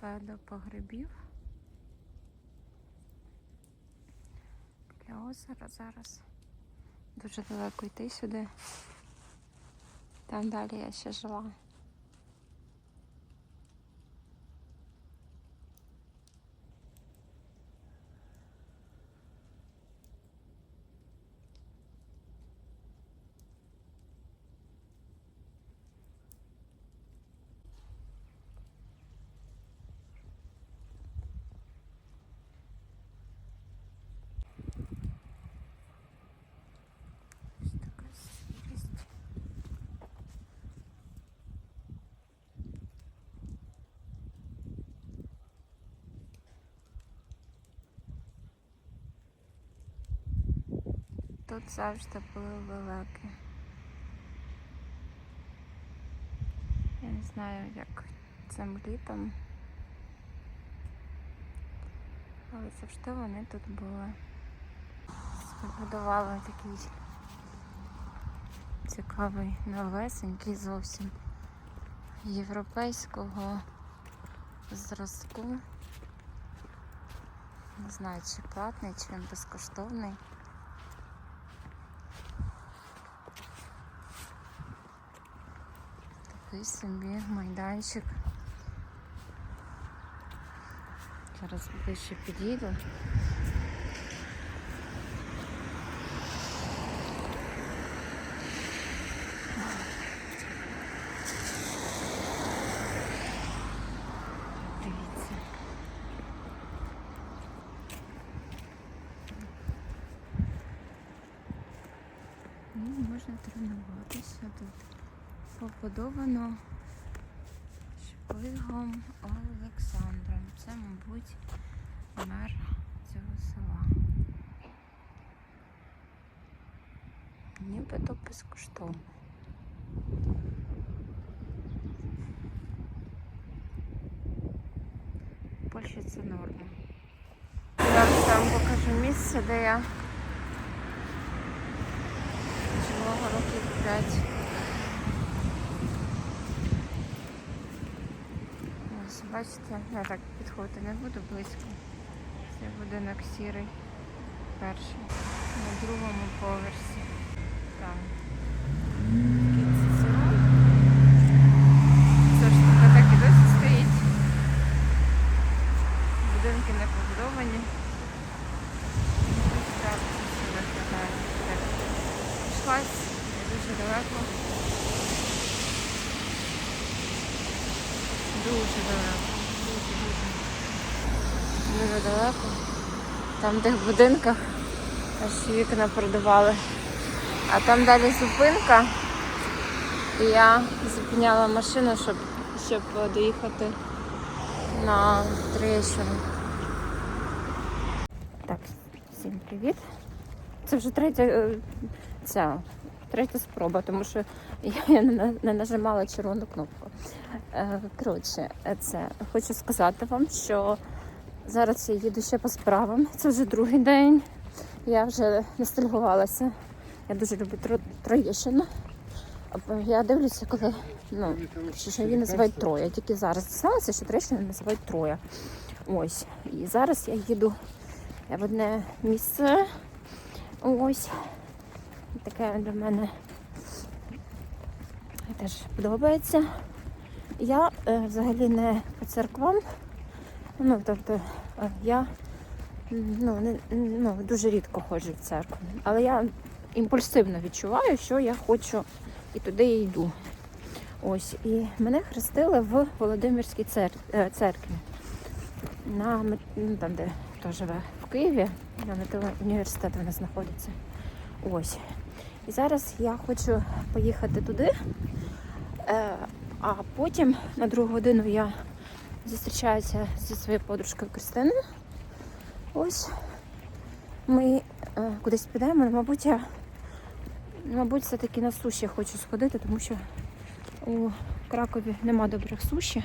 кафе до погребів. Для озера зараз. Дуже далеко йти сюди. Там далі я ще жила. Ось така сірість. Тут завжди були лелеки. Я не знаю, як цим літом. Але завжди вони тут були. Побудували такий цікавий новесенький зовсім європейського зразку. Не знаю, чи платний, чи він безкоштовний. Такий собі майданчик. Зараз ближче підійду. Дивіться. Ну, можна тренуватися тут. Побудовано Шпигом Олександром. Це, мабуть, мер цього села. Нібито безкоштовно. В Польщі це норма. Зараз вам покажу місце, де я жила років 5. Ось, бачите, я так підходити не буду близько. Це будинок сірий. Перший. На другому поверсі. Там. Такий цицерон. Ця штука так і досі стоїть. Будинки не побудовані. Ось так це все виглядає. Так. Пішлась я дуже далеко. Дуже далеко. Дуже, далеко. Там, де в будинках, аж вікна продавали. А там далі зупинка. І я зупиняла машину, щоб, щоб доїхати на Троєщину. Так, всім привіт. Це вже третя, е, ця, третя спроба, тому що я не, нажимала червону кнопку. Е, Коротше, це хочу сказати вам, що зараз я їду ще по справам. Це вже другий день. Я вже ностальгувалася. Я дуже люблю Тро- Троєщину. Я дивлюся, коли ну, що її називають Троя. Тільки зараз дізналася, що Троєщину називають Троя. Ось. І зараз я їду в одне місце. Ось. Таке для мене теж подобається. Я е, взагалі не по церквам. Ну, тобто, е, я ну, не, ну, дуже рідко ходжу в церкву. Але я імпульсивно відчуваю, що я хочу і туди я йду. Ось. І мене хрестили в Володимирській е, церкві. На, ну, там, де хто живе в Києві, на металоуніверситет вона знаходиться. Ось. І зараз я хочу поїхати туди. Е, а потім на другу годину я зустрічаюся зі своєю подружкою Кристиною. Ось ми е, кудись підемо. Мабуть, я мабуть, все-таки на суші хочу сходити, тому що у Кракові нема добрих суші.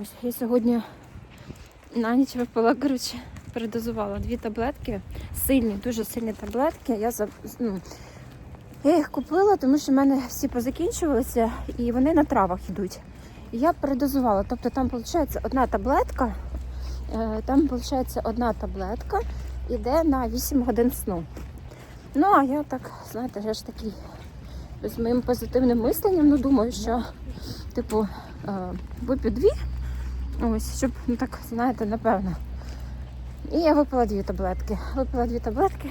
Ось я сьогодні на ніч випила, коротше, передозувала дві таблетки, сильні, дуже сильні таблетки. Я ну, я їх купила, тому що в мене всі позакінчувалися і вони на травах йдуть. Я передозувала. Тобто там виходить одна таблетка. е, Там виходить одна таблетка іде на 8 годин сну. Ну, а я так, знаєте, я ж такий з моїм позитивним мисленням, ну думаю, що, типу, е, вип'ю дві, ось, щоб, ну так, знаєте, напевно. І я випила дві таблетки. Випила дві таблетки.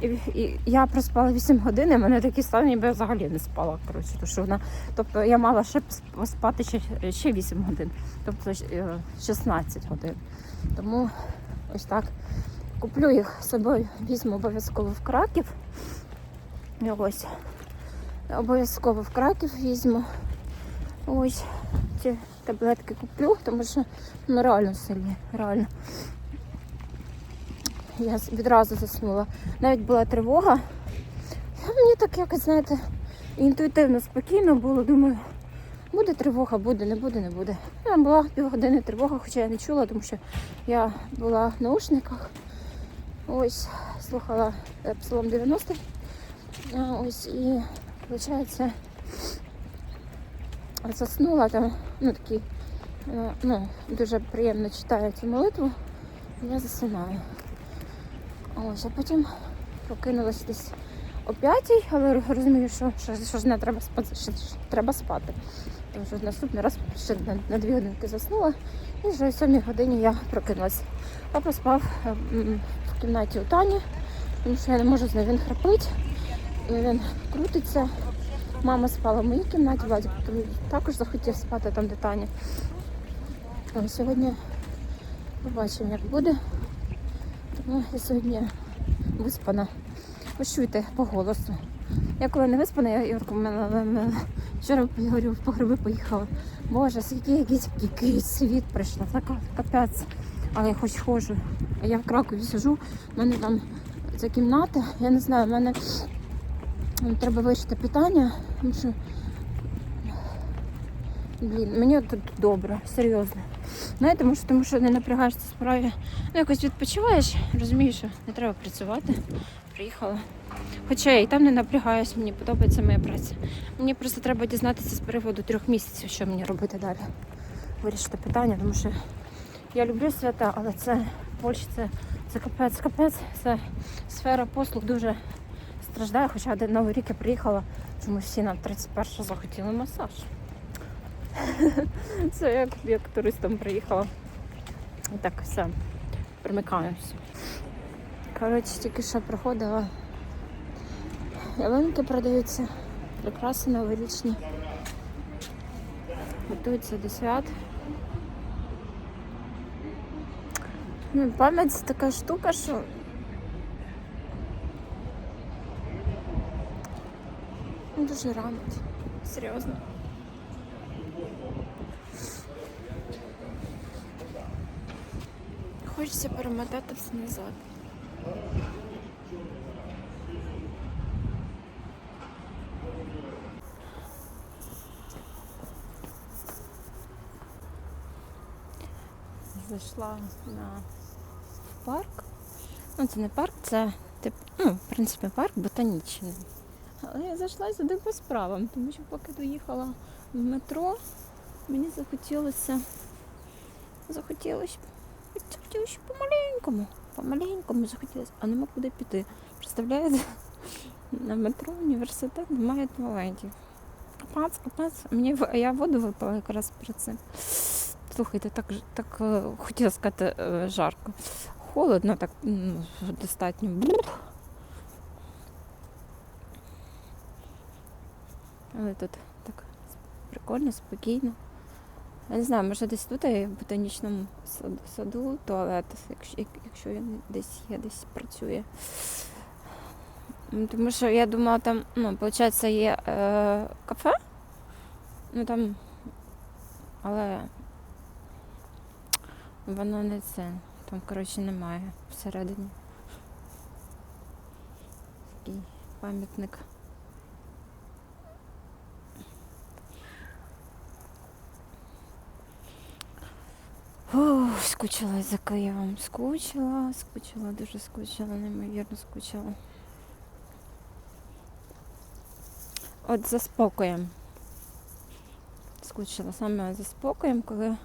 І, і я проспала 8 годин, і мене такий стан, ніби я взагалі не спала. Коротше, тому що вона, тобто я мала ще спати ще, ще 8 годин, тобто е, 16 годин. Тому ось так. Куплю їх з собою, візьму обов'язково в Краків. І Ось. Обов'язково в Краків візьму. Ось ці таблетки куплю, тому що ну, реально сильні, реально. Я відразу заснула. Навіть була тривога. Мені так якось, знаєте, інтуїтивно спокійно було. Думаю, буде тривога, буде, не буде, не буде. А, була півгодини тривога, хоча я не чула, тому що я була в наушниках. Ось, слухала Псалом 90. Ось і, виходить, заснула там, ну такі, е, ну, дуже приємно читаю цю молитву. Я засинаю. Ось, а потім прокинулась десь о п'ятій, але розумію, що, що, що ж не треба спати, що, що треба спати. Тому що наступний раз ще на, на дві годинки заснула, і вже о сьомій годині я прокинулась. А поспав е, в кімнаті у Тані, тому що я не можу з ним, він храпить, він крутиться. Мама спала в моїй кімнаті, Владик також захотів спати там, де Таня. Сьогодні побачимо, як буде. Тому я сьогодні виспана. Ви чуєте по голосу. Я коли не виспана, я Юрку, вчора я говорю, в погреби поїхала. Боже, скільки якийсь, якийсь світ прийшла, така капець. Але я хоч ходжу. А я в Кракові сижу, в мене там ця кімната, я не знаю, в мене треба вирішити питання, тому що блін, мені тут добре, серйозно. Знаєте, тому що, тому що не напрягаєшся справі. Ну, якось відпочиваєш, розумієш, що не треба працювати. Приїхала. Хоча я і там не напрягаюсь, мені подобається моя праця. Мені просто треба дізнатися з приводу трьох місяців, що мені робити далі. Вирішити питання, тому що я люблю свята, але це в Польщі це, це капець, капець. Це сфера послуг дуже страждає. Хоча один новий рік я приїхала, чомусь всі на 31 захотіли масаж. Це як, як туристом приїхала. Так все. Примикаюся. Коротше, тільки що проходила. Ялинки продаються. Прикраси новорічні. Готуються до свят. Ну, пам'ять це така штука, що. ну, Дуже ранить. Серйозно. Хочеться перемотати все назад. Зайшла на парк. Ну, це не парк, це тип, ну, в принципі, парк ботанічний. Але я зайшла сюди по справам, тому що поки доїхала в метро, мені захотілося. Захотілося Захотілося помаленькому, помаленькому захотілося, а нема куди піти. Представляєте? На метро університет немає туалетів. Капець, капець. Мені я воду випила якраз перед цим. Слухайте, так, так е, хотіла сказати е, жарко. Холодно, так ну, достатньо. Але тут так прикольно, спокійно. Я не знаю, може десь тут є в ботанічному саду, саду туалет, якщо, якщо він десь є, десь працює. Тому що я думала, там, ну, виходить, є е, кафе. Ну там. Але воно не це. Там, коротше, немає всередині. Такий пам'ятник. Ух, скучила за Києвом. Скучила, скучила, дуже скучила, неймовірно скучила. От за спокоєм. скучила саме за спокоєм, коли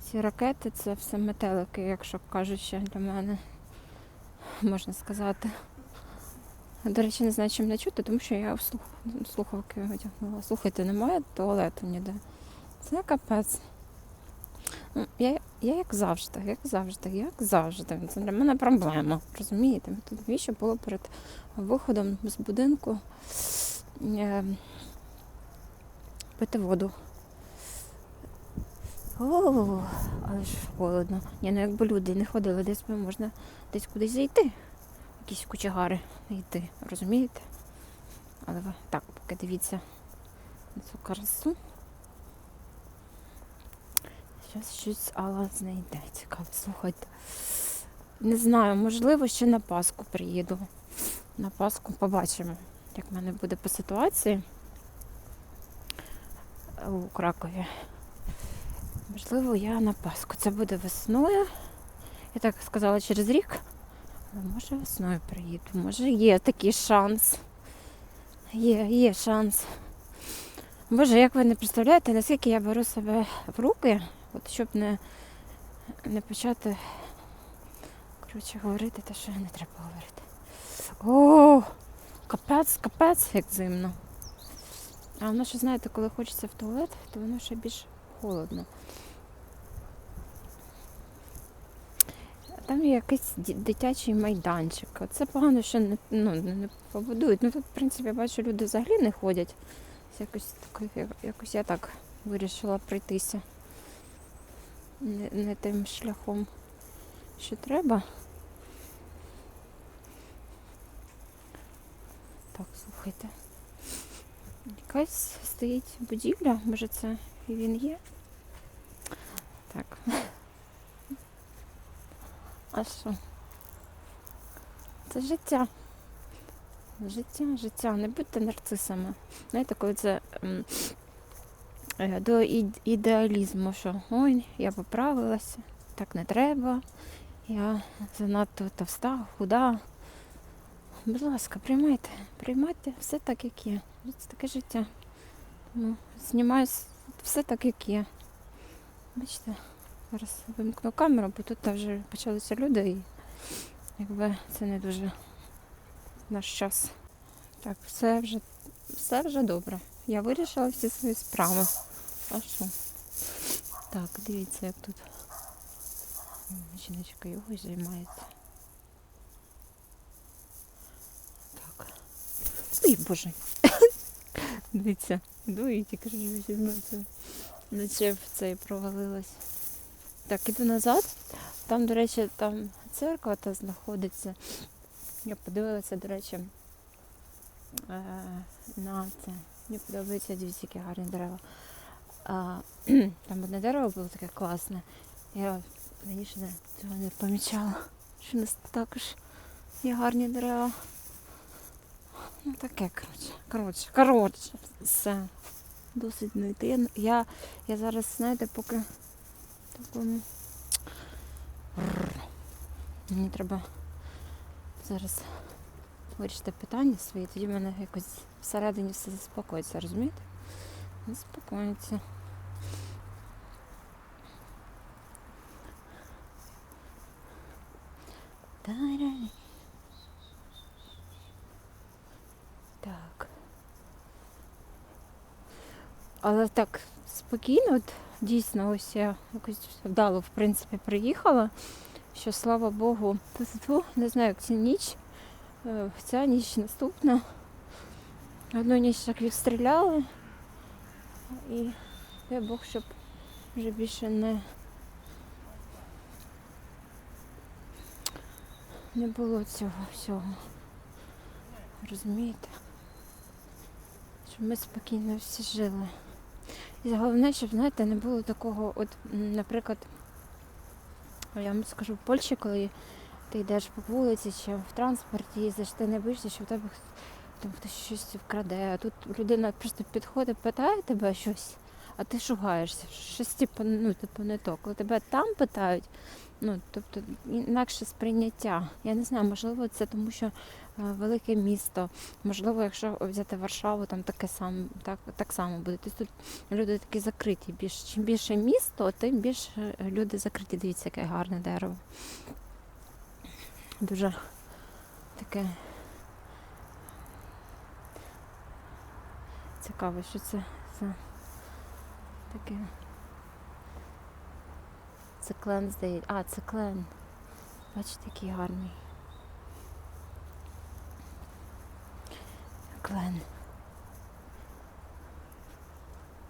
ці ракети це все метелики, якщо кажучи, для мене можна сказати. До речі, не знаю, чим не чути, тому що я в слух... слухавки одягнула. Слухайте, немає туалету ніде. Це капець. Ну, Я, я як завжди, як завжди, як завжди. Це для мене проблема. Розумієте? Тут навіщо було перед виходом з будинку е, пити воду. Але ж холодно. Ні, ну якби люди не ходили, десь можна десь кудись зайти. Якісь кучегари йти, розумієте? Але так, поки дивіться на цю красу. Зараз щось Алла знайде. Цікаво, слухайте. Не знаю, можливо, ще на Пасху приїду. На Пасху побачимо, як в мене буде по ситуації у Кракові. Можливо, я на Пасху. Це буде весною. Я так сказала через рік. Але може весною приїду. Може є такий шанс. Є, є шанс. Боже, як ви не представляєте, наскільки я беру себе в руки, от щоб не, не почати коротше, говорити те, що не треба говорити. О, капець, капець, як зимно. А воно ще, знаєте, коли хочеться в туалет, то воно ще більш холодно. Там є якийсь дитячий майданчик. Це погано, що не, ну, не, побудують. Ну тут, в принципі, я бачу, люди взагалі не ходять. Якось, якось я так вирішила пройтися. Не, не тим шляхом, що треба. Так, слухайте. Якась стоїть будівля, може це він є. Так. А що? Це життя. Життя, життя. Не будьте нарцисами. Знаєте, коли це е, до ідеалізму, що ой, я поправилася, так не треба, я занадто товста, худа. Будь ласка, приймайте, приймайте все так, як є. Це таке життя. Тому знімаю все так, як є. Бачите? Зараз вимкну камеру, бо тут вже почалися люди і якби це не дуже наш час. Так, все вже, все вже добре. Я вирішила всі свої справи. А що? Так, дивіться, як тут жіночка його займається. Так. Ой, боже. Дивіться, йду і тільки візьметься. Наче в цей провалилась. Так, іду назад. Там, до речі, там церква та знаходиться. Я подивилася, до речі, е, на це. Мені подобається, дивіться, які гарні дерева. Там одне дерево було таке класне. Я раніше цього не помічала, що у нас також є гарні дерева. Ну таке, коротше. Коротше, коротше, все. Досить не йти. Я, я, зараз, знаєте, поки такому. Мені треба зараз вирішити питання свої, тоді в мене якось всередині все заспокоїться, розумієте? Заспокоїться. Так. Але так спокійно, от дійсно, ось я якось вдало, в принципі, приїхала. Що слава Богу, не знаю, як ця ніч. е, Ця ніч наступна. Одну ніч так відстріляли. І дай Бог, щоб вже більше не, не було цього всього. Розумієте? Щоб ми спокійно всі жили. І головне, щоб, знаєте, не було такого, от, наприклад, я вам скажу, в Польщі, коли ти йдеш по вулиці чи в транспорті їздиш, ти не боїшся, що в тебе там хтось щось вкраде. А тут людина просто підходить, питає тебе щось, а ти шугаєшся. Щось типу, ну, типу не то. Коли тебе там питають, ну тобто інакше сприйняття. Я не знаю, можливо, це тому, що велике місто. Можливо, якщо взяти Варшаву, там таке саме, так, так само буде. Тобто тут люди такі закриті. Більш, чим більше місто, тим більше люди закриті. Дивіться, яке гарне дерево. Дуже таке цікаво, що це за таке. Це клен здається. А, це клен. Бачите, який гарний. Клен.